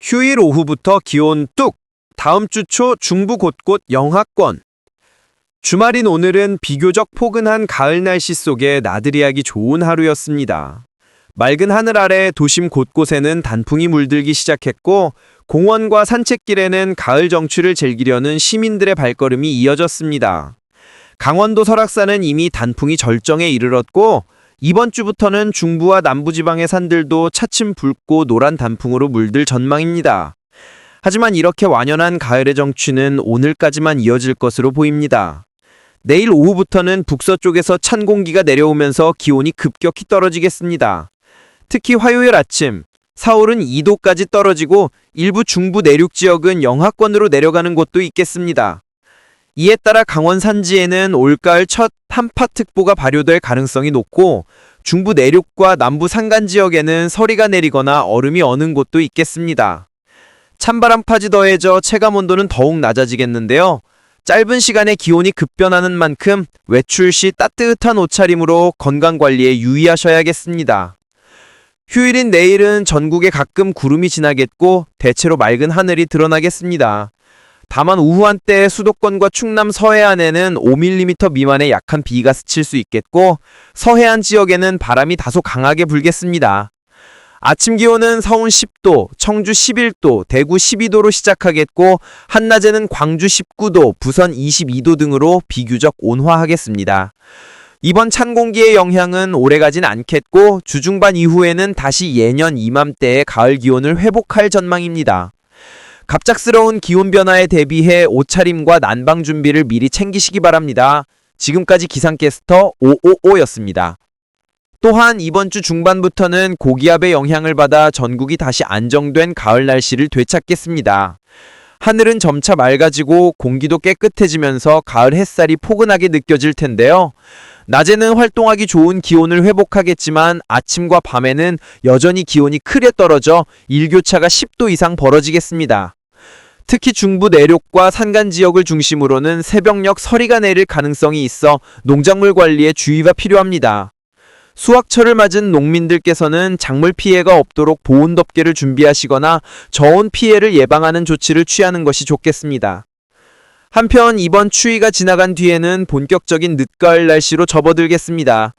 휴일 오후부터 기온 뚝! 다음 주 초 중부 곳곳 영하권. 주말인 오늘은 비교적 포근한 가을 날씨 속에 나들이 하기 좋은 하루였습니다. 맑은 하늘 아래 도심 곳곳에는 단풍이 물들기 시작했고 공원과 산책길에는 가을 정취를 즐기려는 시민들의 발걸음이 이어졌습니다. 강원도 설악산은 이미 단풍이 절정에 이르렀고 이번 주부터는 중부와 남부지방의 산들도 차츰 붉고 노란 단풍으로 물들 전망입니다. 하지만 이렇게 완연한 가을의 정취는 오늘까지만 이어질 것으로 보입니다. 내일 오후부터는 북서쪽에서 찬 공기가 내려오면서 기온이 급격히 떨어지겠습니다. 특히 화요일 아침, 서울은 2도까지 떨어지고 일부 중부 내륙 지역은 영하권으로 내려가는 곳도 있겠습니다. 이에 따라 강원 산지에는 올가을 첫 한파특보가 발효될 가능성이 높고 중부 내륙과 남부 산간 지역에는 서리가 내리거나 얼음이 어는 곳도 있겠습니다. 찬바람까지 더해져 체감 온도는 더욱 낮아지겠는데요. 짧은 시간에 기온이 급변하는 만큼 외출 시 따뜻한 옷차림으로 건강 관리에 유의하셔야겠습니다. 휴일인 내일은 전국에 가끔 구름이 지나겠고 대체로 맑은 하늘이 드러나겠습니다. 다만 오후 한때 수도권과 충남 서해안에는 5mm 미만의 약한 비가 스칠 수 있겠고 서해안 지역에는 바람이 다소 강하게 불겠습니다. 아침 기온은 서울 10도, 청주 11도, 대구 12도로 시작하겠고 한낮에는 광주 19도, 부산 22도 등으로 비교적 온화하겠습니다. 이번 찬 공기의 영향은 오래가진 않겠고 주중반 이후에는 다시 예년 이맘때의 가을 기온을 회복할 전망입니다. 갑작스러운 기온 변화에 대비해 옷차림과 난방 준비를 미리 챙기시기 바랍니다. 지금까지 기상캐스터 555였습니다. 또한 이번 주 중반부터는 고기압의 영향을 받아 전국이 다시 안정된 가을 날씨를 되찾겠습니다. 하늘은 점차 맑아지고 공기도 깨끗해지면서 가을 햇살이 포근하게 느껴질 텐데요. 낮에는 활동하기 좋은 기온을 회복하겠지만 아침과 밤에는 여전히 기온이 크게 떨어져 일교차가 10도 이상 벌어지겠습니다. 특히 중부 내륙과 산간 지역을 중심으로는 새벽녘 서리가 내릴 가능성이 있어 농작물 관리에 주의가 필요합니다. 수확철을 맞은 농민들께서는 작물 피해가 없도록 보온 덮개를 준비하시거나 저온 피해를 예방하는 조치를 취하는 것이 좋겠습니다. 한편 이번 추위가 지나간 뒤에는 본격적인 늦가을 날씨로 접어들겠습니다.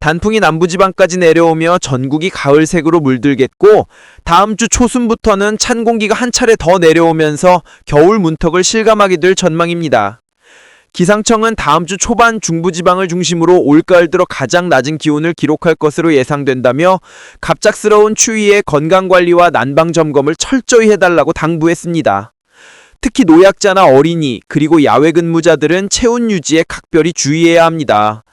단풍이 남부지방까지 내려오며 전국이 가을색으로 물들겠고 다음 주 초순부터는 찬 공기가 한 차례 더 내려오면서 겨울 문턱을 실감하게 될 전망입니다. 기상청은 다음 주 초반 중부지방을 중심으로 올가을 들어 가장 낮은 기온을 기록할 것으로 예상된다며 갑작스러운 추위에 건강관리와 난방 점검을 철저히 해달라고 당부했습니다. 특히 노약자나 어린이 그리고 야외 근무자들은 체온 유지에 각별히 주의해야 합니다.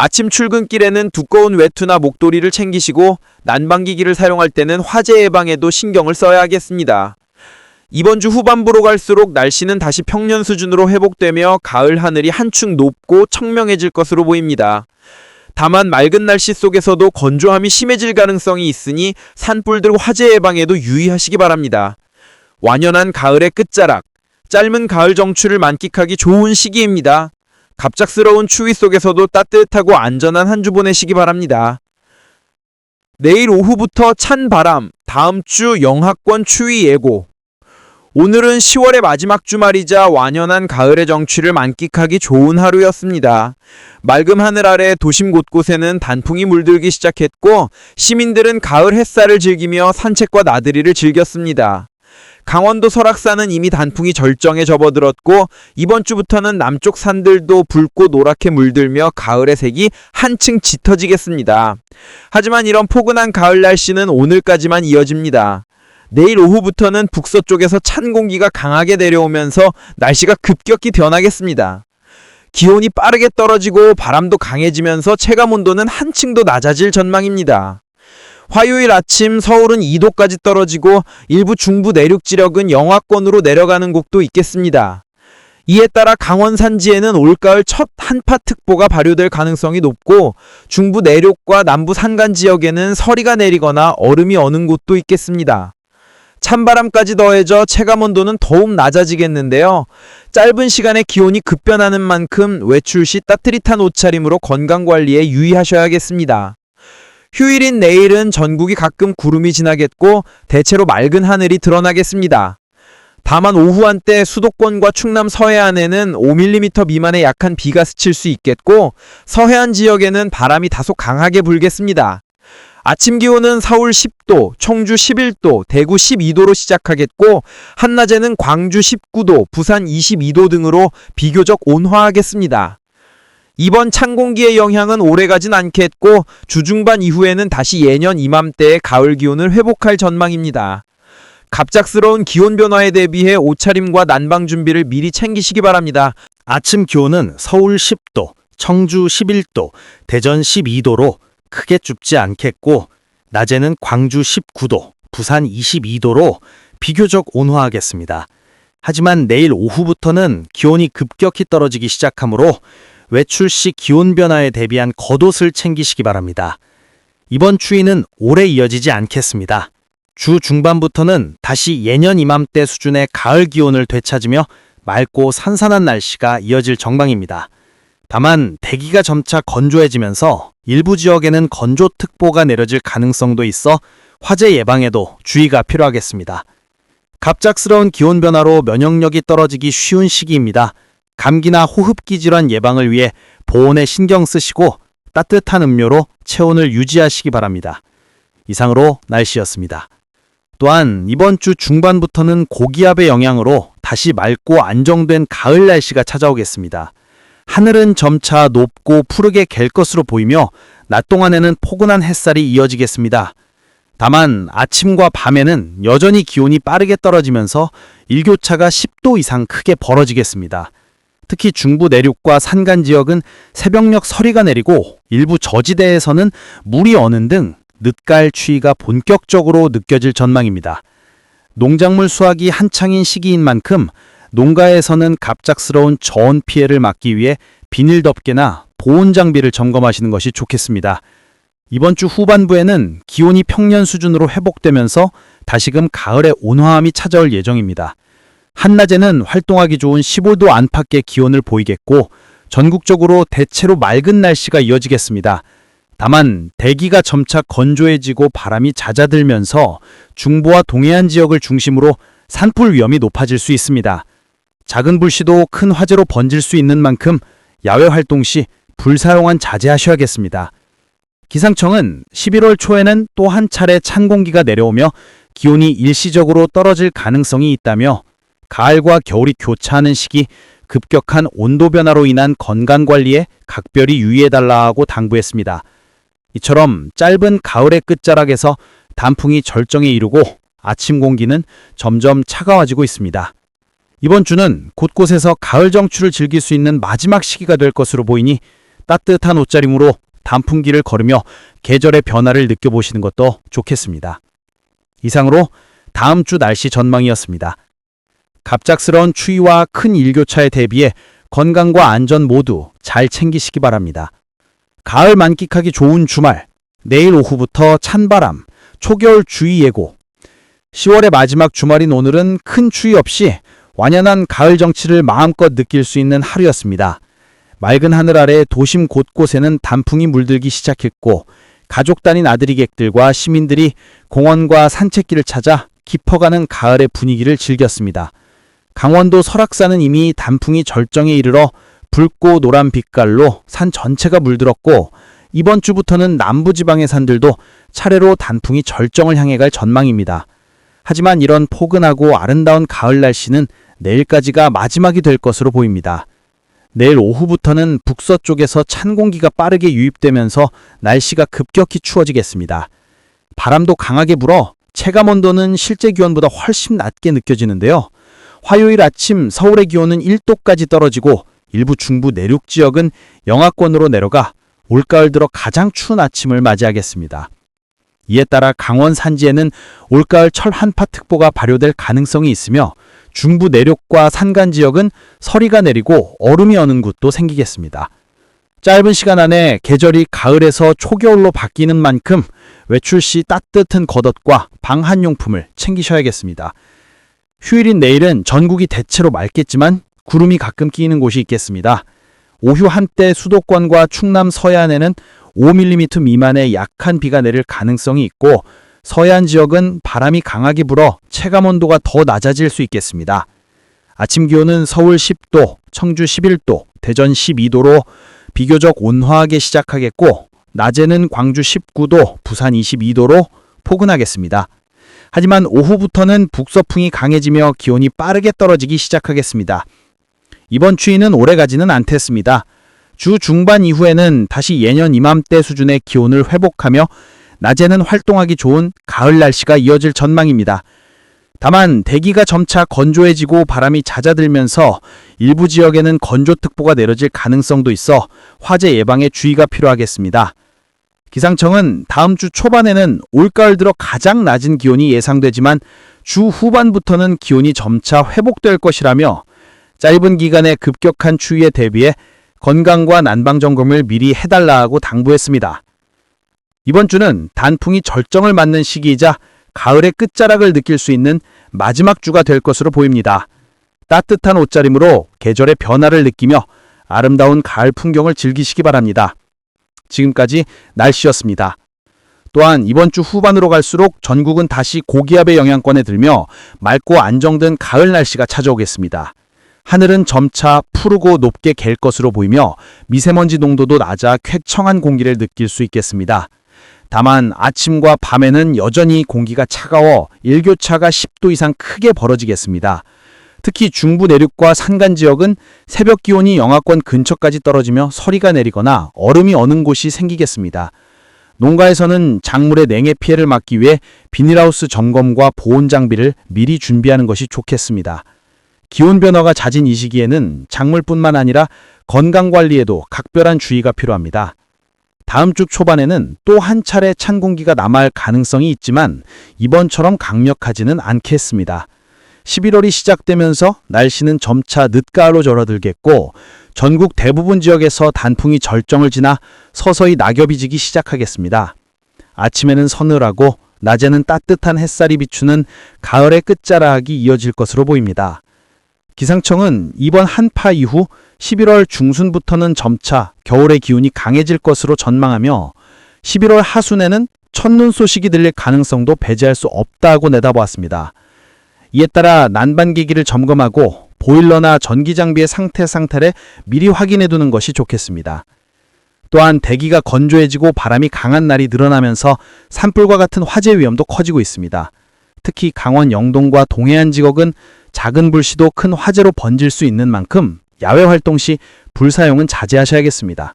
아침 출근길에는 두꺼운 외투나 목도리를 챙기시고 난방기기를 사용할 때는 화재 예방에도 신경을 써야 하겠습니다. 이번 주 후반부로 갈수록 날씨는 다시 평년 수준으로 회복되며 가을 하늘이 한층 높고 청명해질 것으로 보입니다. 다만 맑은 날씨 속에서도 건조함이 심해질 가능성이 있으니 산불들 화재 예방에도 유의하시기 바랍니다. 완연한 가을의 끝자락, 짧은 가을 정취를 만끽하기 좋은 시기입니다. 갑작스러운 추위 속에서도 따뜻하고 안전한 한 주 보내시기 바랍니다. 내일 오후부터 찬 바람, 다음 주 영하권 추위 예고. 오늘은 10월의 마지막 주말이자 완연한 가을의 정취를 만끽하기 좋은 하루였습니다. 맑은 하늘 아래 도심 곳곳에는 단풍이 물들기 시작했고 시민들은 가을 햇살을 즐기며 산책과 나들이를 즐겼습니다. 강원도 설악산은 이미 단풍이 절정에 접어들었고 이번 주부터는 남쪽 산들도 붉고 노랗게 물들며 가을의 색이 한층 짙어지겠습니다. 하지만 이런 포근한 가을 날씨는 오늘까지만 이어집니다. 내일 오후부터는 북서쪽에서 찬 공기가 강하게 내려오면서 날씨가 급격히 변하겠습니다. 기온이 빠르게 떨어지고 바람도 강해지면서 체감 온도는 한층 더 낮아질 전망입니다. 화요일 아침 서울은 2도까지 떨어지고 일부 중부 내륙 지역은 영하권으로 내려가는 곳도 있겠습니다. 이에 따라 강원 산지에는 올가을 첫 한파특보가 발효될 가능성이 높고 중부 내륙과 남부 산간 지역에는 서리가 내리거나 얼음이 어는 곳도 있겠습니다. 찬바람까지 더해져 체감 온도는 더욱 낮아지겠는데요. 짧은 시간에 기온이 급변하는 만큼 외출 시 따뜻한 옷차림으로 건강 관리에 유의하셔야겠습니다. 휴일인 내일은 전국이 가끔 구름이 지나겠고 대체로 맑은 하늘이 드러나겠습니다. 다만 오후 한때 수도권과 충남 서해안에는 5mm 미만의 약한 비가 스칠 수 있겠고 서해안 지역에는 바람이 다소 강하게 불겠습니다. 아침 기온은 서울 10도, 청주 11도, 대구 12도로 시작하겠고 한낮에는 광주 19도, 부산 22도 등으로 비교적 온화하겠습니다. 이번 찬 공기의 영향은 오래가진 않겠고 주중반 이후에는 다시 예년 이맘때의 가을 기온을 회복할 전망입니다. 갑작스러운 기온 변화에 대비해 옷차림과 난방 준비를 미리 챙기시기 바랍니다. 아침 기온은 서울 10도, 청주 11도, 대전 12도로 크게 춥지 않겠고 낮에는 광주 19도, 부산 22도로 비교적 온화하겠습니다. 하지만 내일 오후부터는 기온이 급격히 떨어지기 시작하므로 외출 시 기온 변화에 대비한 겉옷을 챙기시기 바랍니다. 이번 추위는 오래 이어지지 않겠습니다. 주 중반부터는 다시 예년 이맘때 수준의 가을 기온을 되찾으며 맑고 산산한 날씨가 이어질 전망입니다. 다만 대기가 점차 건조해지면서 일부 지역에는 건조특보가 내려질 가능성도 있어 화재 예방에도 주의가 필요하겠습니다. 갑작스러운 기온 변화로 면역력이 떨어지기 쉬운 시기입니다. 감기나 호흡기 질환 예방을 위해 보온에 신경 쓰시고 따뜻한 음료로 체온을 유지하시기 바랍니다. 이상으로 날씨였습니다. 또한 이번 주 중반부터는 고기압의 영향으로 다시 맑고 안정된 가을 날씨가 찾아오겠습니다. 하늘은 점차 높고 푸르게 갤 것으로 보이며 낮 동안에는 포근한 햇살이 이어지겠습니다. 다만 아침과 밤에는 여전히 기온이 빠르게 떨어지면서 일교차가 10도 이상 크게 벌어지겠습니다. 특히 중부 내륙과 산간 지역은 새벽녘 서리가 내리고 일부 저지대에서는 물이 어는 등 늦가을 추위가 본격적으로 느껴질 전망입니다. 농작물 수확이 한창인 시기인 만큼 농가에서는 갑작스러운 저온 피해를 막기 위해 비닐 덮개나 보온 장비를 점검하시는 것이 좋겠습니다. 이번 주 후반부에는 기온이 평년 수준으로 회복되면서 다시금 가을의 온화함이 찾아올 예정입니다. 한낮에는 활동하기 좋은 15도 안팎의 기온을 보이겠고 전국적으로 대체로 맑은 날씨가 이어지겠습니다. 다만 대기가 점차 건조해지고 바람이 잦아들면서 중부와 동해안 지역을 중심으로 산불 위험이 높아질 수 있습니다. 작은 불씨도 큰 화재로 번질 수 있는 만큼 야외 활동 시 불 사용은 자제하셔야겠습니다. 기상청은 11월 초에는 또 한 차례 찬 공기가 내려오며 기온이 일시적으로 떨어질 가능성이 있다며 가을과 겨울이 교차하는 시기 급격한 온도 변화로 인한 건강 관리에 각별히 유의해달라고 당부했습니다. 이처럼 짧은 가을의 끝자락에서 단풍이 절정에 이르고 아침 공기는 점점 차가워지고 있습니다. 이번 주는 곳곳에서 가을 정취를 즐길 수 있는 마지막 시기가 될 것으로 보이니 따뜻한 옷자림으로 단풍길을 걸으며 계절의 변화를 느껴보시는 것도 좋겠습니다. 이상으로 다음 주 날씨 전망이었습니다. 갑작스러운 추위와 큰 일교차에 대비해 건강과 안전 모두 잘 챙기시기 바랍니다. 가을 만끽하기 좋은 주말, 내일 오후부터 찬바람, 초겨울 주의 예고. 10월의 마지막 주말인 오늘은 큰 추위 없이 완연한 가을 정취를 마음껏 느낄 수 있는 하루였습니다. 맑은 하늘 아래 도심 곳곳에는 단풍이 물들기 시작했고 가족 단위 나들이 객들과 시민들이 공원과 산책길을 찾아 깊어가는 가을의 분위기를 즐겼습니다. 강원도 설악산은 이미 단풍이 절정에 이르러 붉고 노란 빛깔로 산 전체가 물들었고 이번 주부터는 남부지방의 산들도 차례로 단풍이 절정을 향해 갈 전망입니다. 하지만 이런 포근하고 아름다운 가을 날씨는 내일까지가 마지막이 될 것으로 보입니다. 내일 오후부터는 북서쪽에서 찬 공기가 빠르게 유입되면서 날씨가 급격히 추워지겠습니다. 바람도 강하게 불어 체감 온도는 실제 기온보다 훨씬 낮게 느껴지는데요. 화요일 아침 서울의 기온은 1도까지 떨어지고 일부 중부 내륙 지역은 영하권으로 내려가 올가을 들어 가장 추운 아침을 맞이하겠습니다. 이에 따라 강원 산지에는 올가을 철 한파특보가 발효될 가능성이 있으며 중부 내륙과 산간 지역은 서리가 내리고 얼음이 어는 곳도 생기겠습니다. 짧은 시간 안에 계절이 가을에서 초겨울로 바뀌는 만큼 외출 시 따뜻한 겉옷과 방한용품을 챙기셔야겠습니다. 휴일인 내일은 전국이 대체로 맑겠지만 구름이 가끔 끼이는 곳이 있겠습니다. 오후 한때 수도권과 충남 서해안에는 5mm 미만의 약한 비가 내릴 가능성이 있고 서해안 지역은 바람이 강하게 불어 체감 온도가 더 낮아질 수 있겠습니다. 아침 기온은 서울 10도, 청주 11도, 대전 12도로 비교적 온화하게 시작하겠고 낮에는 광주 19도, 부산 22도로 포근하겠습니다. 하지만 오후부터는 북서풍이 강해지며 기온이 빠르게 떨어지기 시작하겠습니다. 이번 추위는 오래가지는 않겠습니다. 주 중반 이후에는 다시 예년 이맘때 수준의 기온을 회복하며 낮에는 활동하기 좋은 가을 날씨가 이어질 전망입니다. 다만 대기가 점차 건조해지고 바람이 잦아들면서 일부 지역에는 건조특보가 내려질 가능성도 있어 화재 예방에 주의가 필요하겠습니다. 기상청은 다음 주 초반에는 올가을 들어 가장 낮은 기온이 예상되지만 주 후반부터는 기온이 점차 회복될 것이라며 짧은 기간의 급격한 추위에 대비해 건강과 난방 점검을 미리 해달라고 당부했습니다. 이번 주는 단풍이 절정을 맞는 시기이자 가을의 끝자락을 느낄 수 있는 마지막 주가 될 것으로 보입니다. 따뜻한 옷차림으로 계절의 변화를 느끼며 아름다운 가을 풍경을 즐기시기 바랍니다. 지금까지 날씨였습니다. 또한 이번 주 후반으로 갈수록 전국은 다시 고기압의 영향권에 들며 맑고 안정된 가을 날씨가 찾아오겠습니다. 하늘은 점차 푸르고 높게 갤 것으로 보이며 미세먼지 농도도 낮아 쾌청한 공기를 느낄 수 있겠습니다. 다만 아침과 밤에는 여전히 공기가 차가워 일교차가 10도 이상 크게 벌어지겠습니다. 특히 중부 내륙과 산간 지역은 새벽 기온이 영하권 근처까지 떨어지며 서리가 내리거나 얼음이 어는 곳이 생기겠습니다. 농가에서는 작물의 냉해 피해를 막기 위해 비닐하우스 점검과 보온 장비를 미리 준비하는 것이 좋겠습니다. 기온 변화가 잦은 이 시기에는 작물뿐만 아니라 건강 관리에도 각별한 주의가 필요합니다. 다음 주 초반에는 또 한 차례 찬 공기가 남아할 가능성이 있지만 이번처럼 강력하지는 않겠습니다. 11월이 시작되면서 날씨는 점차 늦가을로 절어들겠고 전국 대부분 지역에서 단풍이 절정을 지나 서서히 낙엽이 지기 시작하겠습니다. 아침에는 서늘하고 낮에는 따뜻한 햇살이 비추는 가을의 끝자락이 이어질 것으로 보입니다. 기상청은 이번 한파 이후 11월 중순부터는 점차 겨울의 기운이 강해질 것으로 전망하며 11월 하순에는 첫눈 소식이 들릴 가능성도 배제할 수 없다고 내다보았습니다. 이에 따라 난방기기를 점검하고 보일러나 전기 장비의 상태 상태를 미리 확인해 두는 것이 좋겠습니다. 또한 대기가 건조해지고 바람이 강한 날이 늘어나면서 산불과 같은 화재 위험도 커지고 있습니다. 특히 강원 영동과 동해안 지역은 작은 불씨도 큰 화재로 번질 수 있는 만큼 야외 활동 시 불 사용은 자제하셔야겠습니다.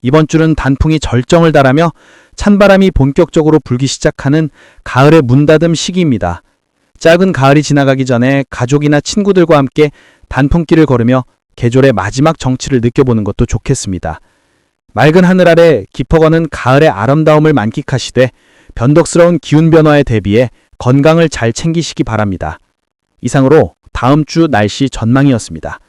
이번 주는 단풍이 절정을 달하며 찬바람이 본격적으로 불기 시작하는 가을의 문 닫음 시기입니다. 짧은 가을이 지나가기 전에 가족이나 친구들과 함께 단풍길을 걸으며 계절의 마지막 정취를 느껴보는 것도 좋겠습니다. 맑은 하늘 아래 깊어가는 가을의 아름다움을 만끽하시되 변덕스러운 기운 변화에 대비해 건강을 잘 챙기시기 바랍니다. 이상으로 다음 주 날씨 전망이었습니다.